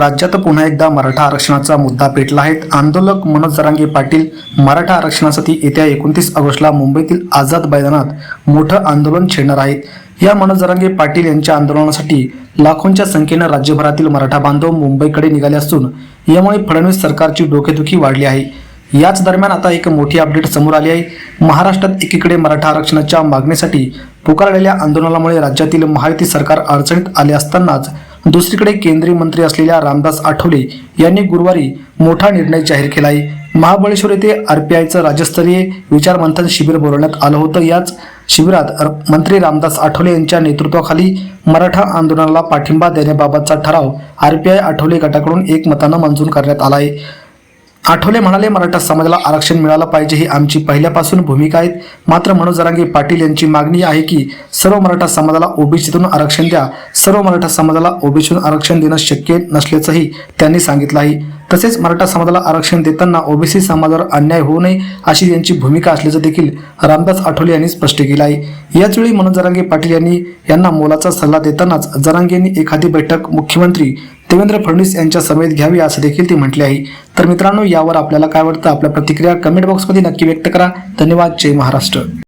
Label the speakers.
Speaker 1: राज्यात पुन्हा एकदा मराठा आरक्षणाचा मुद्दा पेटला आहे. आंदोलक मनोज जरांगे पाटील मराठा आरक्षणासाठी येत्या एकोणतीस ऑगस्टला मुंबईतील आझाद मैदानात मोठं आंदोलन छेडणार आहेत. या मनोज जरांगे पाटील यांच्या आंदोलनासाठी लाखोंच्या संख्येनं राज्यभरातील मराठा बांधव मुंबईकडे निघाले असून यामुळे फडणवीस सरकारची डोकेदुखी वाढली आहे. याच दरम्यान आता एक मोठी अपडेट समोर आली आहे. महाराष्ट्रात एकीकडे मराठा आरक्षणाच्या मागणीसाठी पुकारलेल्या आंदोलनामुळे राज्यातील महायुती सरकार अडचणीत आले असतानाच दुसरीकडे केंद्रीय मंत्री असलेल्या रामदास आठवले यांनी गुरुवारी मोठा निर्णय जाहीर केला आहे महाबळेश्वर येथे आरपीआयचं राज्यस्तरीय विचारमंथन शिबिर बोलवण्यात आलं होतं. याच शिबिरात मंत्री रामदास आठवले यांच्या नेतृत्वाखाली मराठा आंदोलनाला पाठिंबा देण्याबाबतचा ठराव आरपीआय आठवले गटाकडून एकमतानं मंजूर करण्यात आला आहे आठवले म्हणाले मराठा समाजाला आरक्षण मिळालं पाहिजे ही आमची पहिल्यापासून भूमिका आहे. मात्र मनोज जरांगे पाटील यांची मागणी आहे की सर्व मराठा समाजाला ओबीसीतून आरक्षण द्या. सर्व मराठा समाजाला ओबीसीतून आरक्षण देणं शक्य नसल्याचंही त्यांनी सांगितलं आहे. तसेच मराठा समाजाला आरक्षण देताना ओबीसी समाजावर अन्याय होऊ नये अशी त्यांची भूमिका असल्याचं देखील रामदास आठवले यांनी स्पष्ट केलं आहे. याचवेळी मनोज जरांगे पाटील यांनी यांना मोलाचा सल्ला देतानाच जरांगे यांनी एखादी बैठक मुख्यमंत्री देवेंद्र फडणवीस यांच्या समेत घ्यावी असं देखील ते म्हटले आहे. तर मित्रांनो यावर आपल्याला काय वाटतं? आपल्या प्रतिक्रिया कमेंट बॉक्समध्ये नक्की व्यक्त करा. धन्यवाद. जय महाराष्ट्र.